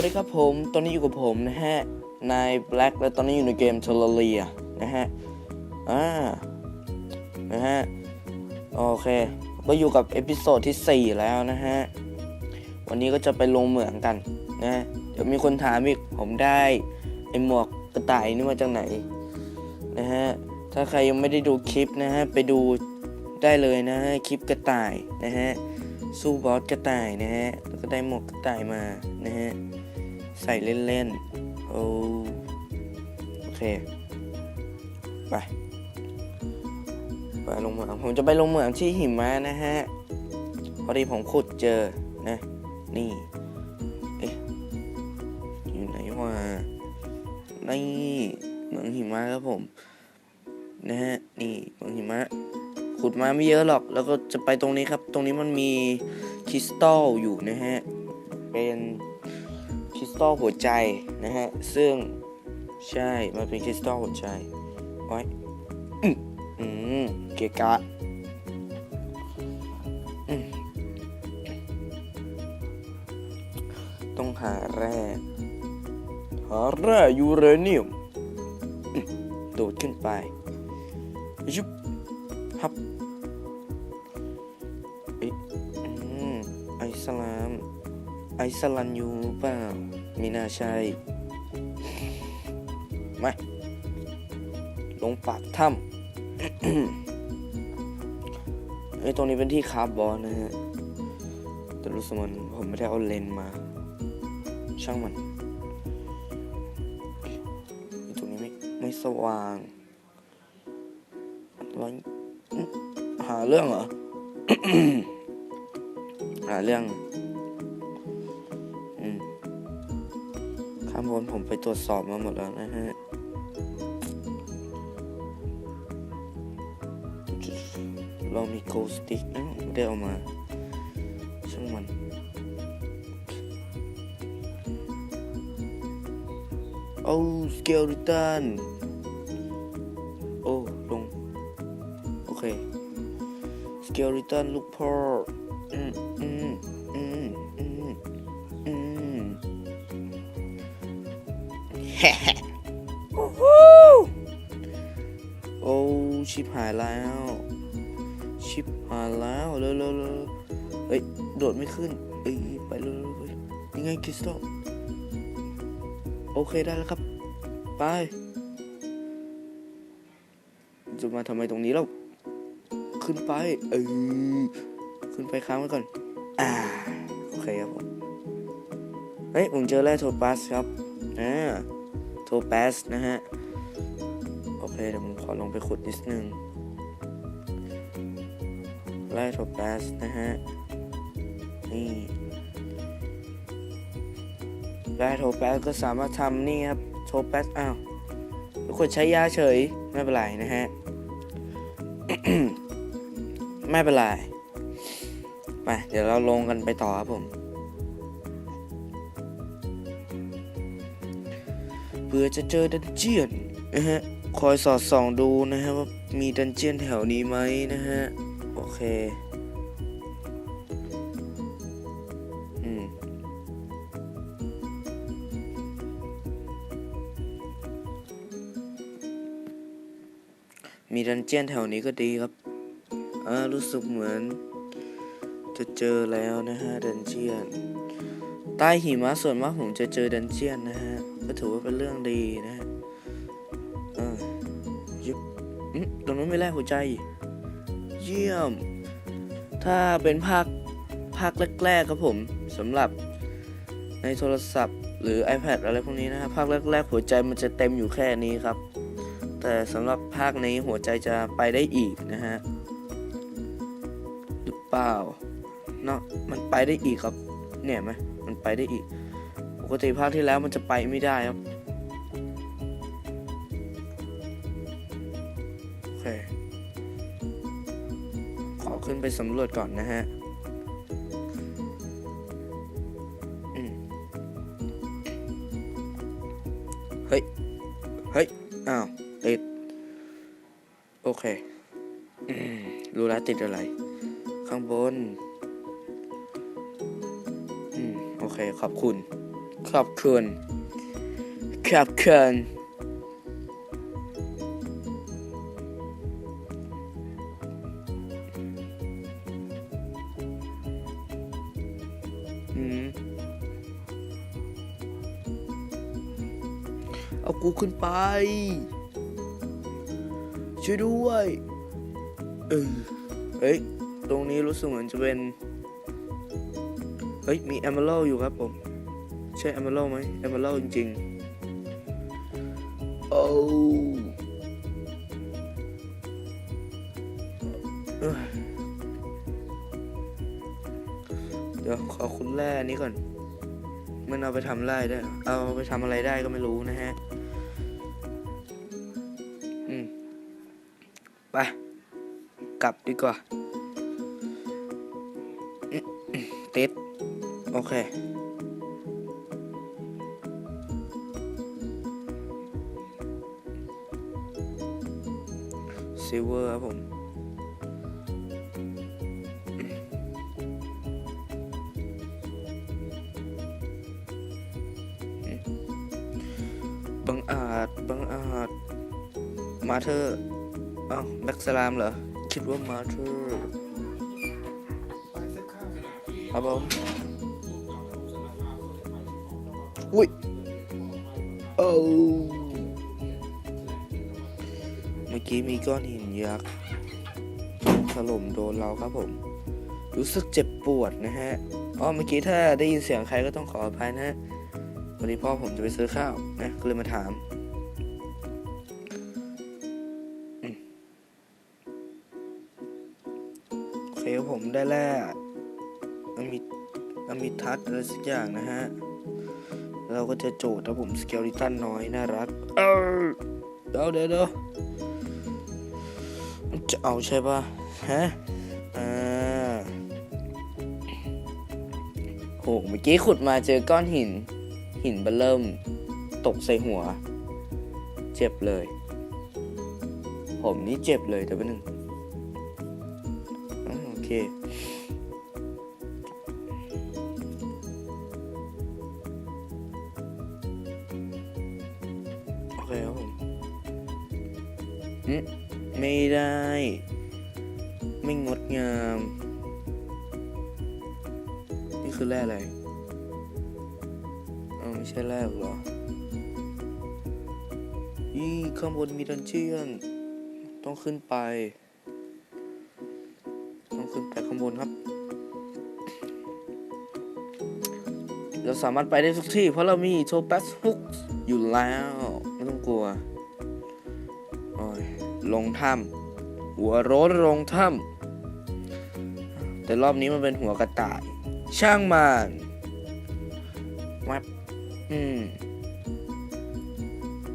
วัสดีครับผม ตอนนี้อยู่กับผมนะฮะ นายแบล็กและตอนนี้อยู่ในเกมเทเลเรียนะฮะ อ่า นะฮะ โอเคก็อยู่กับเอพิโซดที่ 4 แล้วนะฮะ วันนี้ก็จะไปลงเหมืองกันนะ เดี๋ยวมีคนถามอีก ผมได้ไอหมวกกระต่ายนี่มาจากไหนนะฮะ ถ้าใครยังไม่ได้ดูคลิปนะฮะ ไปดูได้เลยนะฮะ คลิปกระต่ายนะฮะสู้บอสกระต่ายนะฮะ แล้วก็ได้หมวกกระต่ายมานะฮะ ใส่เล่นๆ โอโอเค ไป ไปลงเหมือง ผมจะไปลงเหมืองที่หิมะนะฮะ พอดีผมขุดเจอ นะ นี่ เอ๊ะ อยู่ไหนวะ นี่เหมืองหิมะครับผม นะฮะ นี่เหมืองหิมะ ขุดมาไม่เยอะหรอก แล้วก็จะไปตรงนี้ครับ ตรงนี้มันมีคริสตัลอยู่นะฮะ ตัลหัวใจนะฮะ ซึ่งใช่ มันเป็นคริสตัลหัวใจไว้อืมอืมเกกะต้องหาแร่หาแร่ยูเรเนียมโดดขึ้นไปยุบฮับเออืมไอสลาม ไอสลันยูเปล่า ไม่น่าใช่ มา ลงปากถ้ำไอ้ตรงนี้เป็นที่คาร์บบอลนะฮะ แต่รู้สึกมันผมไม่ได้เอาเลนมา ช่างมันไอ้ตรงนี้ไม่ไม่สว่างร้อยอื้อหาเรื่องเหรอ หาเรื่อง ข้างบนผมไปตรวจสอบมาหมดแล้วนะฮะเรามีโกสติกไม่ได้เอามา ช่างมัน โอ้สเกลิตันโอ้ ลง โอเคสเกลิตันลูกพ่ออืมอืมอืม โอ้โหโอ้ชิบหายแล้ว ชิบหายแล้วเร็วเร็วเร็วเฮ้ยโดดไม่ขึ้นเอ้ยไปเร็วเร็วยังไงคริสตัลโอเคได้แล้วครับ ไปจะมาทำไมตรงนี้แล้วขึ้นไปเออขึ้นไปค้างไว้ก่อน อ่า โอเคครับผม เฮ้ย ผมเจอแร่โทปัสครับ อ่า โทปัสนะฮะ โอเค เดี๋ยวผมขอลงไปขุดนิดนึงไล่โทปัสนะฮะ นี่ไล่โทปัสก็สามารถทำนี่ครับโทปัสอ้าวทุกคนใช้ยาเฉย ไม่เป็นไรนะฮะ ไม่เป็นไรไปเดี๋ยวเราลงกันไปต่อครับผม เพื่อจะเจอดันเจียนนะฮะคอยสอดส่องดูนะฮะว่ามีดันเจียนแถวนี้ไหมนะฮะ โอเคอืมมีดันเจียนแถวนี้ก็ดีครับอ่ารู้สึกเหมือน จะเจอแล้วนะฮะดันเจียน ใต้หิมะส่วนมากผมจะเจอดันเจียนนะฮะ ก็ถือว่าเป็นเรื่องดีนะฮะอ่ายุบอืมตรงนั้นไม่แลกหัวใจ เยี่ยม ถ้าเป็นภาคภาคแรกๆครับผมสำหรับในโทรศัพท์ หรือ iPad อะไรพวกนี้นะฮะภาคแรกๆหัวใจมันจะเต็มอยู่แค่นี้ครับ แต่สำหรับภาคนี้หัวใจจะไปได้อีกนะฮะหรือเปล่าเนาะมันไปได้อีกครับ เนี่ยไหมมันไปได้อีก กติภาคที่แล้วมันจะไปไม่ได้ครับโอเคขอขึ้นไปสำรวจก่อนนะฮะเฮ้ย เฮ้ย อ้าว ติด โอเครู้แล้วติดอะไร ข้างบน อืม โอเค ขอบคุณ ขอบคุณ ขอบคุณ เอากูขึ้นไป ช่วยด้วยเออเฮ้ย ตรงนี้รู้สึกเหมือนจะเป็น เฮ้ย มี e อ e r a l d อยู่ครับผม ใช่ e อ e r a l d ไหม e อ e r a l d จริงๆโอ้เดี๋ยวขอคุณแร่นี้ก่อน มันเอาไปทำไรได้ เอาไปทำอะไรได้ก็ไม่รู้นะฮะ อืม ไป กลับดีกว่าติดโอเค ซิลเวอร์ครับผม บังอาจ บังอาจ มาเธอร์อ้าวแบ็กสลามเหรอ คิดว่ามาเธอร์ครับผม อุ้ยโอ้ กี้มีก้อนหินยักษ์ถล่มโดนเราครับผม รู้สึกเจ็บปวดนะฮะอ๋อเมื่อกี้ถ้าได้ยินเสียงใครก็ต้องขออภัยนะฮะวันนี้พ่อผมจะไปซื้อข้าวนะก็เลยมาถามโอเคผมได้แล้วอมิอมิทัศอะไรสักอย่างนะฮะ เราก็จะโจทย์ครับผมสเกลิตันน้อย น่ารัก เออเดี๋ยวเดี๋ยวเดี๋ยว จะเอาใช่ปะฮะอ่าโหเมื่อกี้ขุดมาเจอก้อนหิน หินเบลเริ่ม ตกใส่หัว เจ็บเลย ผมนี่เจ็บเลยแต่เป็นหนึ่งอโอเคโอเคครับผมอืม ไม่ได้ ไม่งดงาม นี่คือแร่อะไรเอ้าไม่ใช่แร่หรอยี่ข้างบนมีดันเจียน ต้องขึ้นไป ต้องขึ้นไปข้างบนครับ เราสามารถไปได้ทุกที่ เพราะเรามีโทปัสฮุกอยู่แล้ว ไม่ต้องกลัว ลงถ้ำหัวโร้นลงถ้ำแต่รอบนี้มันเป็นหัวกระต่าย ช่างมันแวบอืม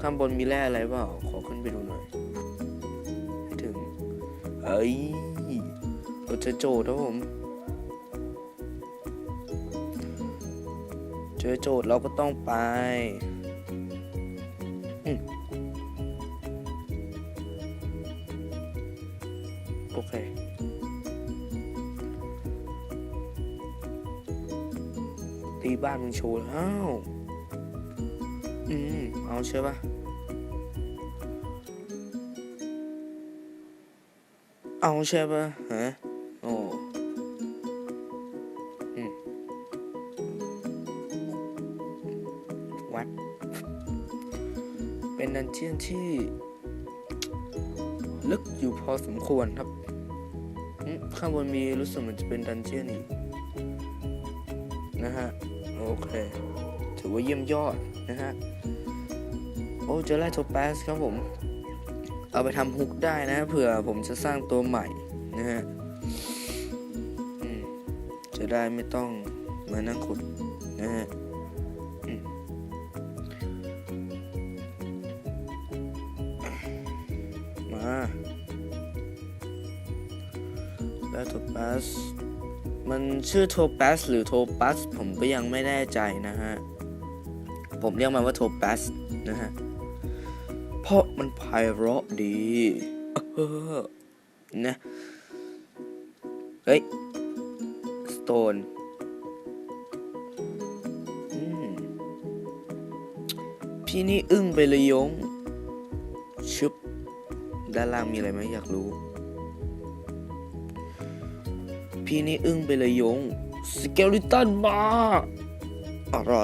ข้างบนมีแร่อะไรเปล่า ขอขึ้นไปดูหน่อยถึง เอ้ยเราจอโจทย์ครับผม เจอโจทย์เราก็ต้องไป อืม โชว์แล้ว อืม เอาใช่ปะเอาใช่ปะฮะโอ้อืมวัด เป็นดันเจียนที่ ลึกอยู่พอสมควรครับ ข้างบนมีรู้สึกเหมือนจะเป็นดันเจียนอีกนะฮะ โอเค ถือว่าเยี่ยมยอดนะฮะ โอ้เจอแร่โทแปสครับผม เอาไปทำฮุกได้นะเผื่อผมจะสร้างตัวใหม่นะฮะจะได้ไม่ต้องมานั่งขุดนะฮะมาแร่โทแปส มันชื่อโทแปสหรือโทปัสผมก็ยังไม่แน่ใจนะฮะ ผมเรียกมันว่าโทปัสนะฮะ เพราะมันไพเราะดีนะ เฮ้ย สโตนพี่นี่อึ้งไปเลยยง ชึบ ด้านล่างมีอะไรไหมอยากรู้ พี่นี่อึ้งไปเลยยง สเกลิตันมา อะไร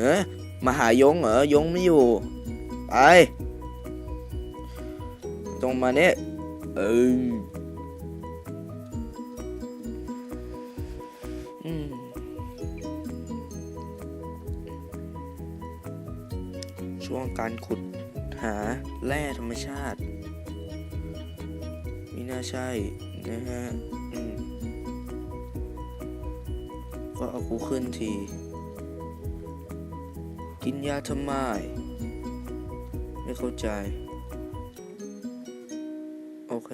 ฮะมาหายงเหรอ ยงไม่อยู่ ไป ตรงมาเนี่ยเออช่วงการขุดหาแร่ธรรมชาติ ไม่น่าใช่ นะฮะก็เอากูขึ้นที กินยาทำไม ไม่เข้าใจ โอเค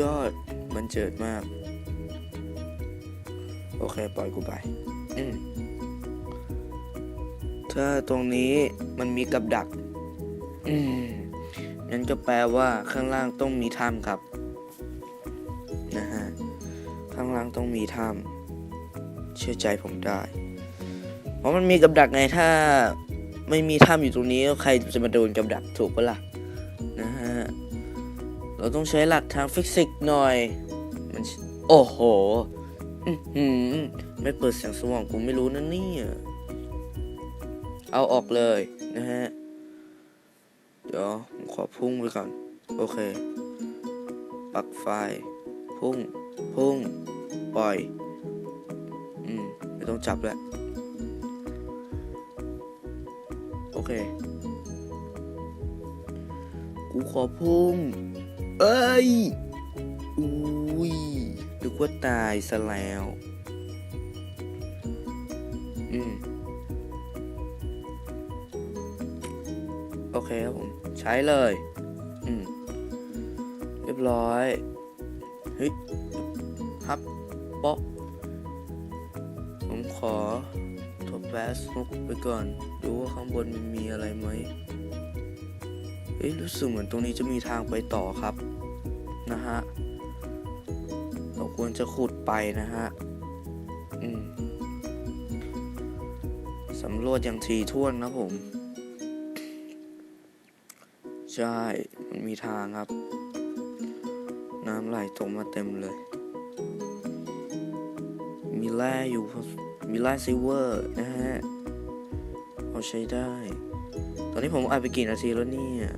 ยอดมันเจิดมาก โอเค ปล่อยกูไปถ้าตรงนี้มันมีกับดักงั้นก็แปลว่าข้างล่างต้องมีถ้ำครับ นะฮะ ข้างล่างต้องมีถ้ำเชื่อใจผมได้ เพราะมันมีกับดักไงถ้า ไม่มีถ้ำอยู่ตรงนี้ ใครจะมาโดนกับดักถูกปะล่ะ นะฮะ เราต้องใช้หลักทางฟิสิกส์หน่อย มัน โอ้โห อื้อหือไม่เปิดแสงสว่างกูไม่รู้นะเนี่ย เอาออกเลยนะฮะ เดี๋ยวผมขอพุ่งไปก่อน โอเค ปักไฟ พุ่ง พุ่ง ปล่อย อืม ไม่ต้องจับแล้ว โอเค กูขอพุ่ง เอ้ย อุ้ยนึกว่าตายซะแล้ว อืม โอเคครับผม ใช้เลย อืม เรียบร้อย เฮ้ยฮับป๊อกผมขอทบแบสฮุกไปก่อน ดูว่าข้างบนมันมีอะไรไหมเอ้ยรู้สึกเหมือนตรงนี้จะมีทางไปต่อครับ ควรจะขุดไปนะฮะสำรวจอย่างทีท่วนนะผม ใช่ มันมีทางครับ น้ำไหลตกมาเต็มเลย มีแร่อยู่ มีแร่ซิเวอร์นะฮะเอาใช้ได้ ตอนนี้ผมอัดไปกี่นาทีแล้วเนี่ย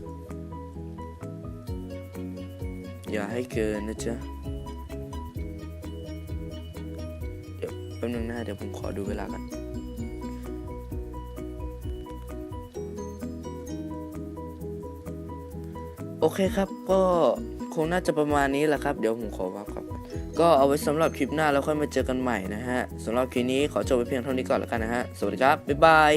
อย่าให้เกินนะจ๊ะ เดี๋ยวผมขอดูเวลากันโอเคครับก็คงน่าจะประมาณนี้แหละครับ เดี๋ยวผมขอวับครับ ก็เอาไว้สำหรับคลิปหน้าแล้วค่อยมาเจอกันใหม่นะฮะสำหรับคลิปนี้ขอจบไปเพียงเท่านี้ก่อนแล้วกันนะฮะ สวัสดีครับ บ๊ายบาย